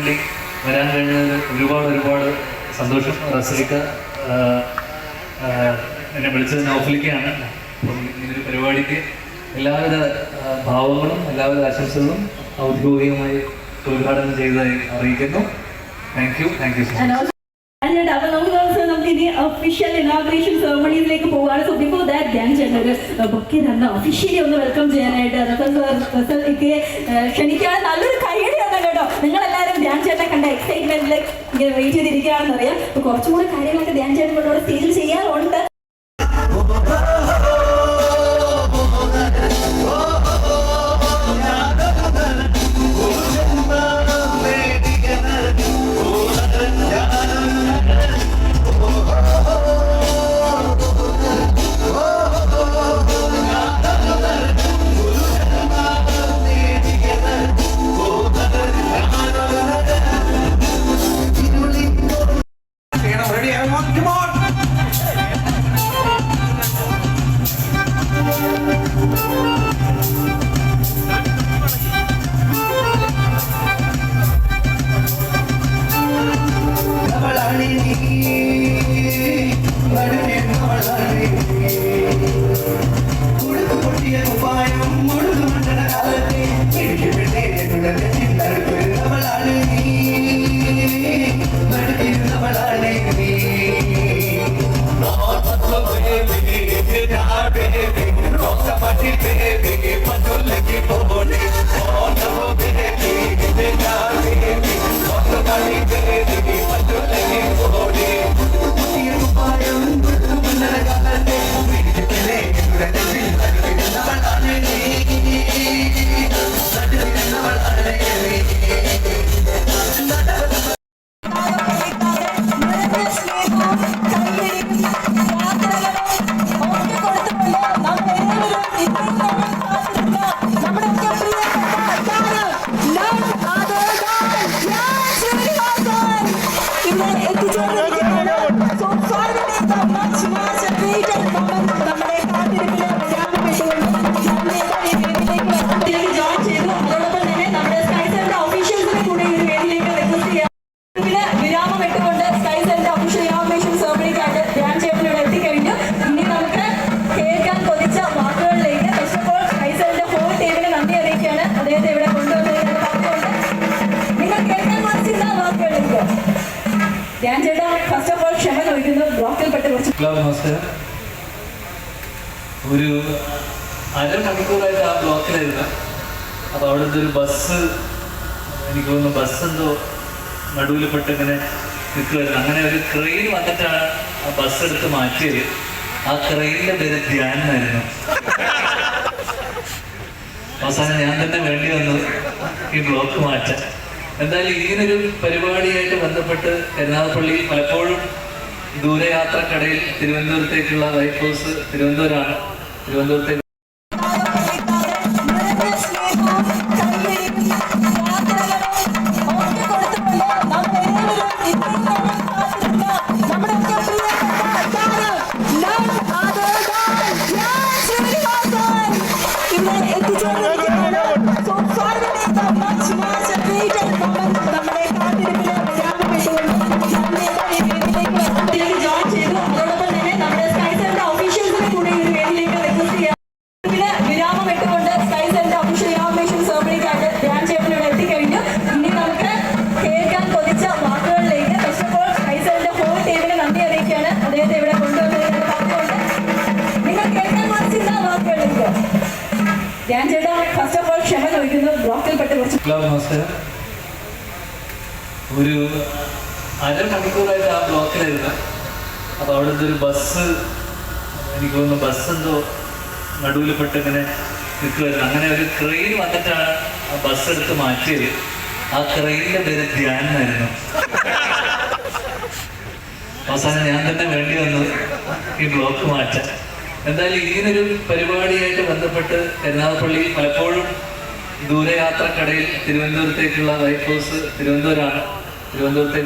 വേണ്ടി വരാൻ കഴിഞ്ഞത് ഒരുപാട് ഒരുപാട് സന്തോഷം. റസലിക്ക എന്നെ വിളിച്ചത് നൗഫലിക്കാണ് അപ്പം ഇങ്ങനൊരു പരിപാടിക്ക് എല്ലാവിധ ഭാവങ്ങളും എല്ലാവിധ ആശംസകളും ഔദ്യോഗികമായി ഉദ്ഘാടനം ചെയ്തതായി അറിയിക്കുന്നു. Thank you thank you so much so before that ഒന്ന് വെൽക്കം ചെയ്യാനായിട്ട് ക്ഷണിക്കാൻ നല്ലൊരു എക്സൈറ്റ്മെന്റിൽ ഇങ്ങനെ വെയിറ്റ് ചെയ്തിരിക്കുകയാണെന്ന് അറിയാം. അപ്പൊ കുറച്ചും കൂടെ കാര്യങ്ങളൊക്കെ ധ്യാൻ ചേട്ടൻ സ്റ്റേജിൽ ചെയ്യാറുണ്ട്. வளரே Son saydım ben ധ്യാൻ ചേട്ടാ ഫസ്റ്റ് ഓഫ് ഓൾ ക്ഷമ ചോദിക്കുന്നു. ബ്ലോക്കിൽപ്പെട്ട് കുറച്ച് നമസ്കാരം. ഒരു അരമണിക്കൂറായിട്ട് ആ ബ്ലോക്കിലായിരുന്നു. അപ്പോൾ അവിടുത്തെ ഒരു ബസ് എനിക്ക് തോന്നുന്നു ബസ് എന്തോ നടുവിൽ പെട്ട് ഇങ്ങനെ നിൽക്കുമായിരുന്നു അങ്ങനെ ഒരു ക്രെയിൻ വന്നിട്ടാണ് ആ ബസ് എടുത്ത് മാറ്റിയത്. ആ ക്രെയിനിന്റെ പേര് ധ്യാൻ എന്നായിരുന്നു അവസാനം ഞാൻ തന്നെ വേണ്ടി വന്നു ഈ ബ്ലോക്ക് മാറ്റാൻ. എന്തായാലും ഇങ്ങനൊരു പരിപാടിയായിട്ട് ബന്ധപ്പെട്ട് കരുനാഗപ്പള്ളിയിൽ പലപ്പോഴും ദൂരയാത്രക്കടയിൽ തിരുവനന്തപുരത്തേക്കുള്ള വൈറ്റ് ഹൗസ് തിരുവനന്തപുരമാണ് തിരുവനന്തപുരത്തേക്ക് നമസ്കാരം. ഒരു അരമണിക്കൂറായിട്ട് ആ ബ്ലോക്കിലായിരുന്നു. അപ്പോൾ അവിടുത്തെ ഒരു ബസ് എനിക്ക് തോന്നുന്നു ബസ് എന്തോ നടുവിൽ പെട്ട് ഇങ്ങനെ നിൽക്കുമായിരുന്നു അങ്ങനെ ഒരു ക്രെയിൻ വന്നിട്ടാണ് ആ ബസ് എടുത്ത് മാറ്റിയത്. ആ ക്രെയിനിന്റെ പേര് ധ്യാനായിരുന്നു അവസാനം ഞാൻ തന്നെ വേണ്ടി വന്നു ഈ ബ്ലോക്ക് മാറ്റാൻ. എന്തായാലും ഇങ്ങനൊരു പരിപാടിയായിട്ട് ബന്ധപ്പെട്ട് എറണാകുളപ്പള്ളി പലപ്പോഴും ദൂരയാത്രക്കടയിൽ തിരുവനന്തപുരത്തേക്കുള്ള ലൈഫ് ഹൗസ് തിരുവനന്തപുരമാണ്. തിരുവനന്തപുരത്തേക്ക്